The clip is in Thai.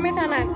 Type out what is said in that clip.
ไม่ถนัด